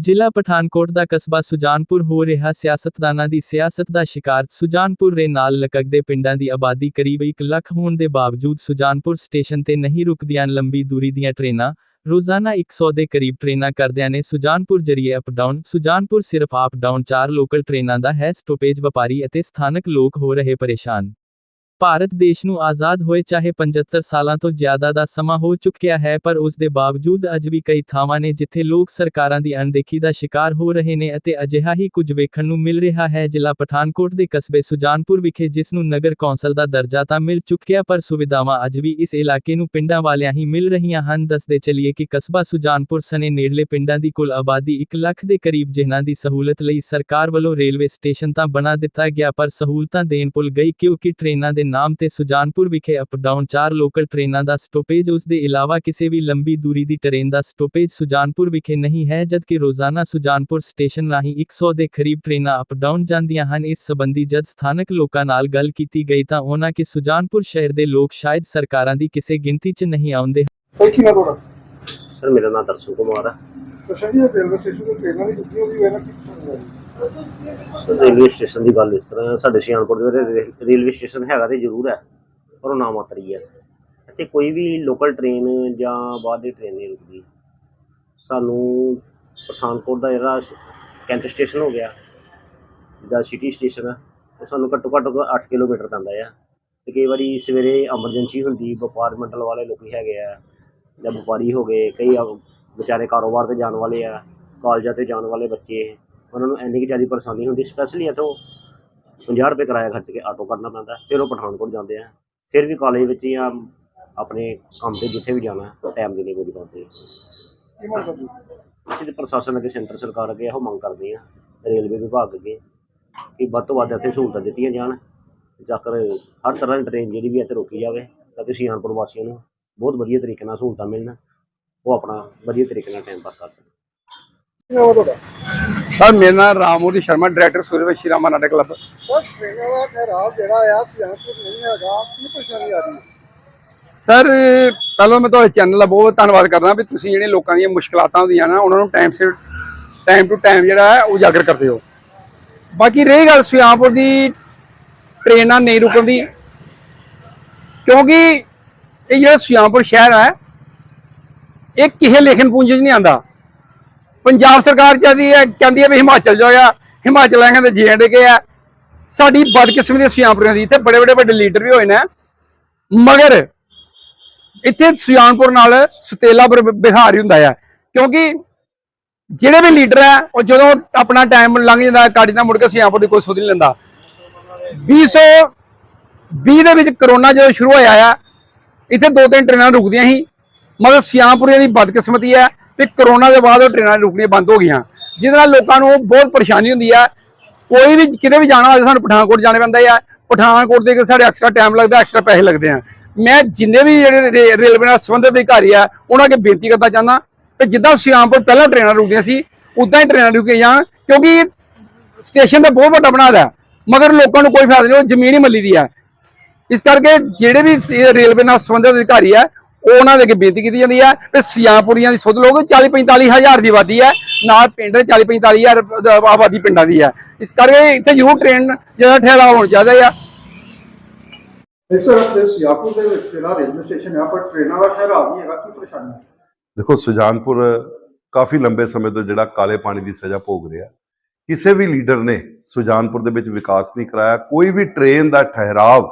ਜ਼ਿਲ੍ਹਾ ਪਠਾਨਕੋਟ ਦਾ ਕਸਬਾ ਸੁਜਾਨਪੁਰ ਹੋ ਰਿਹਾ ਸਿਆਸਤਦਾਨਾਂ ਦੀ ਸਿਆਸਤ ਦਾ ਸ਼ਿਕਾਰ। ਸੁਜਾਨਪੁਰ ਦੇ ਨਾਲ ਲਗਦੇ ਪਿੰਡਾਂ ਦੀ ਆਬਾਦੀ ਕਰੀਬ 1 ਲੱਖ ਹੋਣ ਦੇ ਬਾਵਜੂਦ ਸੁਜਾਨਪੁਰ ਸਟੇਸ਼ਨ ਤੇ ਨਹੀਂ ਰੁਕਦੀਆਂ ਲੰਬੀ ਦੂਰੀ ਦੀਆਂ ਟ੍ਰੇਨਾਂ। ਰੋਜ਼ਾਨਾ 100 ਦੇ ਕਰੀਬ ਟ੍ਰੇਨਾਂ ਕਰਦਿਆਂ ਨੇ ਸੁਜਾਨਪੁਰ ਜਰੀਏ ਅਪ ਡਾਊਨ ਸੁਜਾਨਪੁਰ ਸਿਰਫ ਅਪ ਡਾਊਨ ਚਾਰ ਲੋਕਲ ਟ੍ਰੇਨਾਂ ਦਾ ਹੈ। ਸਟੋਪੇਜ ਵਪਾਰੀ ਅਤੇ ਸਥਾਨਕ ਲੋਕ ਹੋ ਰਹੇ ਪਰੇਸ਼ਾਨ। ਭਾਰਤ ਦੇਸ਼ ਨੂੰ ਆਜ਼ਾਦ ਹੋਏ ਚਾਹੇ 75 ਸਾਲਾਂ ਤੋਂ ਜ਼ਿਆਦਾ ਦਾ ਸਮਾਂ ਹੋ ਚੁੱਕਿਆ ਹੈ, ਪਰ ਉਸ ਦੇ ਬਾਵਜੂਦ ਅੱਜ ਵੀ ਕਈ ਥਾਵਾਂ ਨੇ ਜਿੱਥੇ ਲੋਕ ਸਰਕਾਰਾਂ ਦੀ ਅਣਦੇਖੀ ਦਾ ਸ਼ਿਕਾਰ ਹੋ ਰਹੇ ਨੇ ਅਤੇ ਅਜਿਹਾ ਹੀ ਕੁਝ ਵੇਖਣ ਨੂੰ ਮਿਲ ਰਿਹਾ ਹੈ, ਜ਼ਿਲ੍ਹਾ ਪਠਾਨਕੋਟ ਦੇ ਕਸਬੇ ਸੁਜਾਨਪੁਰ ਵਿਖੇ ਜਿਸ ਨੂੰ ਨਗਰ ਕੌਂਸਲ ਦਾ ਦਰਜਾ ਤਾਂ ਮਿਲ ਚੁੱਕਿਆ, ਪਰ ਸੁਵਿਧਾਵਾਂ ਅੱਜ ਵੀ ਇਸ ਇਲਾਕੇ ਨੂੰ ਪਿੰਡਾਂ ਵਾਲਿਆਂ ਹੀ ਮਿਲ ਰਹੀਆਂ ਹਨ। ਦੱਸਦੇ ਚਲੀਏ ਕਿ ਕਸਬਾ ਸੁਜਾਨਪੁਰ ਸਨੇ ਨੇੜਲੇ ਪਿੰਡਾਂ ਦੀ ਕੁੱਲ ਆਬਾਦੀ 1 ਲੱਖ ਦੇ ਕਰੀਬ, ਜਿਨ੍ਹਾਂ ਦੀ ਸਹੂਲਤ ਲਈ ਸਰਕਾਰ ਵੱਲੋਂ ਰੇਲਵੇ ਸਟੇਸ਼ਨ ਤਾਂ ਬਣਾ ਦਿੱਤਾ ਗਿਆ, ਪਰ ਸਹੂਲਤਾਂ ਦੇਣ ਭੁੱਲ ਗਈ ਕਿਉਂਕਿ ਟ੍ਰੇਨਾਂ ਦੇ ਨਾਮ ਤੇ ਸੁਜਾਨਪੁਰ ਵਿਖੇ ਅਪ ਡਾਊਨ 4 ਲੋਕਲ ਟ੍ਰੇਨਾਂ ਦਾ ਸਟੋਪੇਜ ਉਸ ਦੇ ਇਲਾਵਾ ਕਿਸੇ ਵੀ ਲੰਬੀ ਦੂਰੀ ਦੀ ਟ੍ਰੇਨ ਦਾ ਸਟੋਪੇਜ ਸੁਜਾਨਪੁਰ ਵਿਖੇ ਨਹੀਂ ਹੈ ਜਦਕਿ ਰੋਜ਼ਾਨਾ ਸੁਜਾਨਪੁਰ ਸਟੇਸ਼ਨ ਰਾਹੀਂ 100 ਦੇ ਕਰੀਬ ਟ੍ਰੇਨਾਂ ਅਪ ਡਾਊਨ ਜਾਂਦੀਆਂ ਹਨ। ਇਸ ਸੰਬੰਧੀ ਜਦ ਸਥਾਨਕ ਲੋਕਾਂ ਨਾਲ ਗੱਲ ਕੀਤੀ ਗਈ ਤਾਂ ਉਹਨਾਂ ਕਿ ਸੁਜਾਨਪੁਰ ਸ਼ਹਿਰ ਦੇ ਲੋਕ ਸ਼ਾਇਦ ਸਰਕਾਰਾਂ ਦੀ ਕਿਸੇ ਗਿਣਤੀ 'ਚ ਨਹੀਂ ਆਉਂਦੇ। ਕੀ ਨਾ ਤੁਹਾਡਾ? ਸਰ ਮੇਰਾ ਨਾਮ ਦਰਸ਼ਨ ਕੁਮਾਰ ਹੈ ਤਾਂ ਸ਼ਾਇਦ ਇਹ ਰੇਲਵੇ ਸਟੇਸ਼ਨ ਤੇ ਟ੍ਰੇਨਾਂ ਦੀ ਰੁਕੀ ਹੋਈ ਹੈ ਨਾ ਕੀ ਪਸੰਦ ਹੈ? ਰੇਲਵੇ ਸਟੇਸ਼ਨ ਦੀ ਗੱਲ ਇਸ ਤਰ੍ਹਾਂ ਹੈ, ਸਾਡੇ ਸਿਆਣਪੁਰ ਦੇ ਵਿੱਚ ਰੇ- ਰੇਲਵੇ ਸਟੇਸ਼ਨ ਹੈਗਾ ਤੇ ਜ਼ਰੂਰ ਹੈ ਪਰ ਉਹ ਨਾ ਮਾਤਰੀ ਹੈ ਇੱਥੇ ਕੋਈ ਵੀ ਲੋਕਲ ਟ੍ਰੇਨ ਜਾਂ ਬਾਹਰ ਦੀ ਟ੍ਰੇਨ ਨਹੀਂ ਰੁਕਦੀ। ਸਾਨੂੰ ਪਠਾਨਕੋਟ ਦਾ ਜਿਹੜਾ ਕੈਂਟ ਸਟੇਸ਼ਨ ਹੋ ਗਿਆ ਜਾਂ ਸਿਟੀ ਸਟੇਸ਼ਨ ਹੈ ਉਹ ਸਾਨੂੰ ਘੱਟੋ ਘੱਟ 8 ਕਿਲੋਮੀਟਰ ਪੈਂਦਾ ਆ। ਤੇ ਕਈ ਵਾਰੀ ਸਵੇਰੇ ਐਮਰਜੈਂਸੀ ਹੁੰਦੀ ਵਪਾਰ ਮੰਡਲ ਵਾਲੇ ਲੋਕੀ ਹੈਗੇ ਆ ਜਾਂ ਵਪਾਰੀ ਹੋ ਗਏ ਕਈ ਆ- ਵਿਚਾਰੇ ਕਾਰੋਬਾਰ ਤੇ ਜਾਣ ਵਾਲੇ ਆ ਕਾਲਜਾਂ ਤੇ ਜਾਣ ਵਾਲੇ ਬੱਚੇ। ਉਹਨਾਂ ਨੂੰ ਇੰਨੀ ਕੁ ਜ਼ਿਆਦਾ ਪਰੇਸ਼ਾਨੀ ਹੁੰਦੀ ਸਪੈਸ਼ਲੀ ਇੱਥੋਂ 50 ਰੁਪਏ ਕਿਰਾਇਆ ਖਰਚ ਕੇ ਆਟੋ ਕਰਨਾ ਪੈਂਦਾ ਫਿਰ ਉਹ ਪਠਾਨਕੋਟ ਜਾਂਦੇ ਆ ਫਿਰ ਵੀ ਕਾਲਜ ਵਿੱਚ ਜਾਂ ਆਪਣੇ ਕੰਮ ਤੇ ਜਿੱਥੇ ਵੀ ਜਾਣਾ ਟਾਈਮ ਦੇ ਨਹੀਂ ਪੂਰੀ ਪਾਉਂਦੇ ਅਸੀਂ ਤੇ ਪ੍ਰਸ਼ਾਸਨ ਅੱਗੇ ਸੈਂਟਰ ਸਰਕਾਰ ਅੱਗੇ ਇਹੋ ਮੰਗ ਕਰਦੇ ਆ ਰੇਲਵੇ ਵਿਭਾਗ ਅੱਗੇ ਕਿ ਵੱਧ ਤੋਂ ਵੱਧ ਇੱਥੇ ਸਹੂਲਤਾਂ ਦਿੱਤੀਆਂ ਜਾਣ ਜਾਕਰ ਹਰ ਤਰ੍ਹਾਂ ਦੀ ਟ੍ਰੇਨ ਜਿਹੜੀ ਵੀ ਇੱਥੇ ਰੋਕੀ ਜਾਵੇ ਤਾਂ ਕਿ ਸ਼ਿਆਨਪੁਰ ਵਾਸੀਆਂ ਨੂੰ ਬਹੁਤ ਵਧੀਆ ਤਰੀਕੇ ਨਾਲ ਸਹੂਲਤਾਂ ਮਿਲਣ ਉਹ ਆਪਣਾ ਵਧੀਆ ਤਰੀਕੇ ਨਾਲ ਟਾਈਮ ਪਾਸ ਕਰ ਸਕਣ। ਨਾਮ ਹੈ ਤੁਹਾਡਾ? ਸਰ ਮੇਰਾ ਨਾਮ Ramuri Sharma director Suryavanshi Rama Natak club sir ਟ੍ਰੇਨਾਂ ਦਾ ਠਹਿਰਾਵ ਜਿਹੜਾ ਆ ਸਿਆਣਪੁਰ ਨਹੀਂ ਹੈਗਾ। ਕੀ ਪਰੇਸ਼ਾਨੀ ਆ ਰਹੀ ਹੈ? ਸਰ ਪਹਿਲਾਂ ਮੈਂ ਤੁਹਾਡੇ ਚੈਨਲ ਦਾ ਬਹੁਤ ਧੰਨਵਾਦ ਕਰਦਾ ਵੀ ਤੁਸੀਂ ਜਿਹੜੇ ਲੋਕਾਂ ਦੀਆਂ ਮੁਸ਼ਕਲਾਤਾਂ ਹੁੰਦੀਆਂ ਨਾ ਉਹਨਾਂ ਨੂੰ ਟਾਈਮ ਸਿਰ ਟਾਈਮ ਟੂ ਟਾਈਮ ਜਿਹੜਾ ਹੈ ਉਜਾਗਰ ਕਰਦੇ ਹੋ। ਬਾਕੀ ਰਹੀ ਗੱਲ ਸੁਆਂਪੁਰ ਦੀ ਟ੍ਰੇਨਾਂ ਨਹੀਂ ਰੁਕਣ ਦੀ। ਕਿਉਂਕਿ ਇਹ ਜਿਹੜਾ ਸੁਆਂਪੁਰ ਸ਼ਹਿਰ ਹੈ ਇਹ ਕਿਸੇ ਲੇਖਨ ਪੂੰਜ ਨਹੀਂ ਆਂਦਾ ਪੰਜਾਬ ਸਰਕਾਰ ਚਾਹਦੀ ਹੈ, ਕਹਿੰਦੀ ਹੈ ਵੀ ਹਿਮਾਚਲ ਜਾਇਆ ਹਿਮਾਚਲ ਵਾਲਿਆਂ ਦੇ ਜੀਐਂਡ ਕੇ ਆ। ਸਾਡੀ ਬਦਕਿਸਮਤੀ ਸੁਆਂਪੁਰੀਆਂ ਦੀ ਇੱਥੇ ਬੜੇ ਬੜੇ ਵੱਡੇ ਲੀਡਰ ਵੀ ਹੋਏ ਨੇ। ਮਗਰ ਇੱਥੇ ਸੁਜਾਨਪੁਰ ਨਾਲ ਸੁਤੇਲਾ ਬਿਰ- ਬਿਹਾਰ ਹੀ ਹੁੰਦਾ ਆ। ਕਿਉਂਕਿ ਜਿਹੜੇ ਵੀ ਲੀਡਰ ਹੈ ਉਹ ਜਦੋਂ ਆਪਣਾ ਟਾਈਮ ਲੰਘ ਜਾਂਦਾ ਕਾੜੀ ਨਾਲ ਮੁੜ ਕੇ ਸੁਜਾਨਪੁਰ ਦੀ ਕੋਈ ਸੁਧ ਨਹੀਂ ਲੈਂਦਾ। 220 ਦੇ ਵਿੱਚ ਕਰੋਨਾ ਜਦੋਂ ਸ਼ੁਰੂ ਹੋਇਆ ਆ, ਇੱਥੇ ਦੋ ਤਿੰਨ ਟ੍ਰੇਨਾਂ ਰੁਕਦੀਆਂ ਸੀ। ਮਗਰ ਸਿਆਮਪੁਰੀਆਂ ਦੀ ਬਦਕਿਸਮਤੀ ਹੈ ਕਿ ਕਰੋਨਾ ਦੇ ਬਾਅਦ ਉਹ ਟ੍ਰੇਨਾਂ ਰੁਕਣੀਆਂ ਬੰਦ ਹੋ ਗਈਆਂ। ਜਿਹਦੇ ਨਾਲ ਲੋਕਾਂ ਨੂੰ ਬਹੁਤ ਪਰੇਸ਼ਾਨੀ ਹੁੰਦੀ ਹੈ ਕੋਈ ਵੀ ਕਿਤੇ ਵੀ ਜਾਣਾ ਹੋਵੇ, ਸਾਨੂੰ ਪਠਾਨਕੋਟ ਜਾਣਾ ਪੈਂਦਾ ਹੈ ਪਠਾਨਕੋਟ ਦੇ ਸਾਡੇ ਐਕਸਟਰਾ ਟਾਈਮ ਲੱਗਦਾ ਐਕਸਟਰਾ ਪੈਸੇ ਲੱਗਦੇ ਆ। ਮੈਂ ਜਿੰਨੇ ਵੀ ਜਿਹੜੇ ਰੇ- ਰੇਲਵੇ ਨਾਲ ਸੰਬੰਧਿਤ ਅਧਿਕਾਰੀ ਆ, ਉਹਨਾਂ ਅੱਗੇ ਬੇਨਤੀ ਕਰਨਾ ਚਾਹੁੰਦਾ ਕਿ ਜਿੱਦਾਂ ਸਿਆਮਪੁਰ ਪਹਿਲਾਂ ਟ੍ਰੇਨਾਂ ਰੁਕਦੀਆਂ ਸੀ, ਉਦਾਂ ਹੀ ਟ੍ਰੇਨਾਂ ਰੁਕੇ ਜਾਣ, ਕਿਉਂਕਿ ਸਟੇਸ਼ਨ ਤਾਂ ਬਹੁਤ ਵੱਡਾ ਬਣਾ ਦਾ ਮਗਰ ਲੋਕਾਂ ਨੂੰ ਕੋਈ ਫਾਇਦਾ ਨਹੀਂ, ਉਹ ਜ਼ਮੀਨ ਹੀ ਮੱਲੀ ਦੀ ਹੈ ਇਸ ਕਰਕੇ ਜਿਹੜੇ ਵੀ ਰੇਲਵੇ ਨਾਲ ਸੰਬੰਧਿਤ ਅਧਿਕਾਰੀ ਆ ਉਹ ਉਹਨਾਂ ਦੇ ਅੱਗੇ ਬੇਨਤੀ ਕੀਤੀ ਜਾਂਦੀ ਹੈ ਕਿ ਸਿਆਪੁਰੀਆਂ ਦੀ ਸੁਧ ਲੋਕ 40 45 ਹਜ਼ਾਰ ਦੀ ਆਬਾਦੀ ਹੈ ਨਾਲ ਪਿੰਡ 40 45 ਹਜ਼ਾਰ ਦ- ਆਬਾਦੀ ਪਿੰਡਾਂ ਦੀ ਹੈ ਇਸ ਕਰਕੇ ਇੱਥੇ ਜ਼ਰੂਰ ਟ੍ਰੇਨ ਜਿਹੜਾ ਠਹਿਰਾਅ ਹੋਣਾ ਚਾਹੀਦਾ ਆ। ਇਸ ਸਰ ਸਿਆਪੁਰ ਦੇ ਵਿੱਚ ਜਿਹੜਾ ਰੇਲਵੇ ਸਟੇਸ਼ਨ ਹੈ ਪਰ ਟ੍ਰੇਨਾਂ ਦਾ ਠਹਿਰਾਵ ਨਹੀਂ ਹੈਗਾ ਕੀ ਪਰੇਸ਼ਾਨੀ ਹੈ? ਦੇਖੋ ਸੁਜਾਨਪੁਰ ਕਾਫੀ ਲੰਬੇ ਸਮੇਂ ਤੋਂ ਜਿਹੜਾ ਕਾਲੇ ਪਾਣੀ ਦੀ ਸਜ਼ਾ ਭੋਗ ਰਿਹਾ। ਕਿਸੇ ਵੀ ਲੀਡਰ ਨੇ ਸੁਜਾਨਪੁਰ ਦੇ ਵਿੱਚ ਵਿਕਾਸ ਨਹੀਂ ਕਰਾਇਆ ਕੋਈ ਵੀ ਟ੍ਰੇਨ ਦਾ ਠਹਿਰਾਵ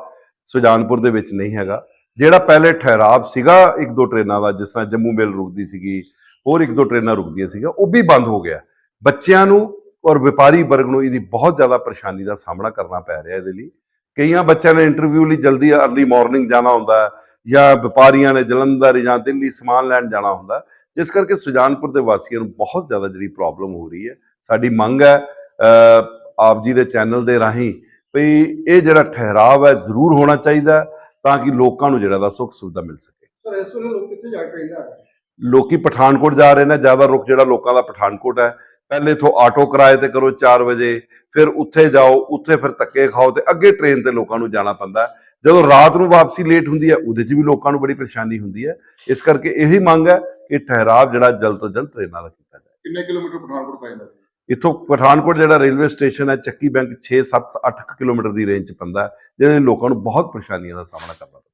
ਸੁਜਾਨਪੁਰ ਦੇ ਵਿੱਚ ਨਹੀਂ ਹੈਗਾ। ਜਿਹੜਾ ਪਹਿਲੇ ਠਹਿਰਾਵ ਸੀਗਾ, ਇੱਕ ਦੋ ਟ੍ਰੇਨਾਂ ਦਾ, ਜਿਸ ਤਰ੍ਹਾਂ ਜੰਮੂ ਮੇਲ ਰੁਕਦੀ ਸੀਗੀ, ਹੋਰ ਇੱਕ ਦੋ ਟ੍ਰੇਨਾਂ ਰੁਕਦੀਆਂ ਸੀਗਾ ਉਹ ਵੀ ਬੰਦ ਹੋ ਗਿਆ। ਬੱਚਿਆਂ ਨੂੰ ਔਰ ਵਪਾਰੀ ਵਰਗ ਨੂੰ ਇਹਦੀ ਬਹੁਤ ਜ਼ਿਆਦਾ ਪਰੇਸ਼ਾਨੀ ਦਾ ਸਾਹਮਣਾ ਕਰਨਾ ਪੈ ਰਿਹਾ ਇਹਦੇ ਲਈ। ਕਈਆਂ ਬੱਚਿਆਂ ਨੇ ਇੰਟਰਵਿਊ ਲਈ ਜਲਦੀ ਅਰਲੀ ਮਾਰਨਿੰਗ ਜਾਣਾ ਹੁੰਦਾ, ਜਾਂ ਵਪਾਰੀਆਂ ਨੇ ਜਲੰਧਰ ਜਾਂ ਦਿੱਲੀ ਸਮਾਨ ਲੈਣ ਜਾਣਾ ਹੁੰਦਾ। ਜਿਸ ਕਰਕੇ ਸੁਜਾਨਪੁਰ ਦੇ ਵਾਸੀਆਂ ਨੂੰ ਬਹੁਤ ਜ਼ਿਆਦਾ ਜਿਹੜੀ ਪ੍ਰੋਬਲਮ ਹੋ ਰਹੀ ਹੈ। ਸਾਡੀ ਮੰਗ ਹੈ ਆਪ ਜੀ ਦੇ ਚੈਨਲ ਦੇ ਰਾਹੀਂ ਵੀ ਇਹ ਜਿਹੜਾ ਠਹਿਰਾਵ ਹੈ ਜ਼ਰੂਰ ਹੋਣਾ ਚਾਹੀਦਾ। ਤਾਂ ਕਿ ਲੋਕਾਂ ਨੂੰ ਜਿਹੜਾ ਦਾ ਸੁੱਖ ਸੁਵਿਧਾ ਮਿਲ ਸਕੇ। ਸਰ ਇਸ ਵੇਲੇ ਲੋਕ ਕਿੱਥੇ ਜਾ ਕੇ ਟ੍ਰੇਨ ਲੈ ਰਹੇ ਲੋਕੀ ਪਠਾਨਕੋਟ ਜਾ ਰਹੇ ਨੇ ਜ਼ਿਆਦਾ ਰੁਕ ਜਿਹੜਾ ਲੋਕਾਂ ਦਾ ਪਠਾਨਕੋਟ ਹੈ। ਪਹਿਲੇ ਇਥੋਂ ਆਟੋ ਕਿਰਾਏ ਤੇ ਕਰੋ 4 ਵਜੇ ਫਿਰ ਉੱਥੇ ਜਾਓ ਉੱਥੇ ਫਿਰ ਧੱਕੇ ਖਾਓ ਤੇ ਅੱਗੇ ਟ੍ਰੇਨ ਤੇ ਲੋਕਾਂ ਨੂੰ ਜਾਣਾ ਪੈਂਦਾ ਹੈ। ਜਦੋਂ ਰਾਤ ਨੂੰ ਵਾਪਸੀ ਲੇਟ ਹੁੰਦੀ ਹੈ ਉਹਦੇ 'ਚ ਵੀ ਲੋਕਾਂ ਨੂੰ ਬੜੀ ਪਰੇਸ਼ਾਨੀ ਹੁੰਦੀ ਹੈ। ਇਸ ਕਰਕੇ ਇਹੀ ਮੰਗ ਹੈ ਕਿ ਠਹਿਰਾਵ ਜਿਹੜਾ ਜਲਦ ਤੋਂ ਜਲਦ ਟ੍ਰੇਨਾਂ ਦਾ ਕੀਤਾ ਜਾਏ। ਕਿੰਨੇ ਕਿਲੋਮੀਟਰ ਪਠਾਨਕੋਟ ਪੈ ਜਾਂਦਾ? ਇੱਥੋਂ ਪਠਾਨਕੋਟ ਜਿਹੜਾ ਰੇਲਵੇ ਸਟੇਸ਼ਨ ਹੈ, ਚੱਕੀ ਬੈਂਕ 6 7 8 ਕਿਲੋਮੀਟਰ ਦੀ ਰੇਂਜ 'ਚ ਪੈਂਦਾ ਜਿਹਦੇ ਨਾਲ ਲੋਕਾਂ ਨੂੰ ਬਹੁਤ ਪਰੇਸ਼ਾਨੀਆਂ ਦਾ ਸਾਹਮਣਾ ਕਰਨਾ ਪੈਂਦਾ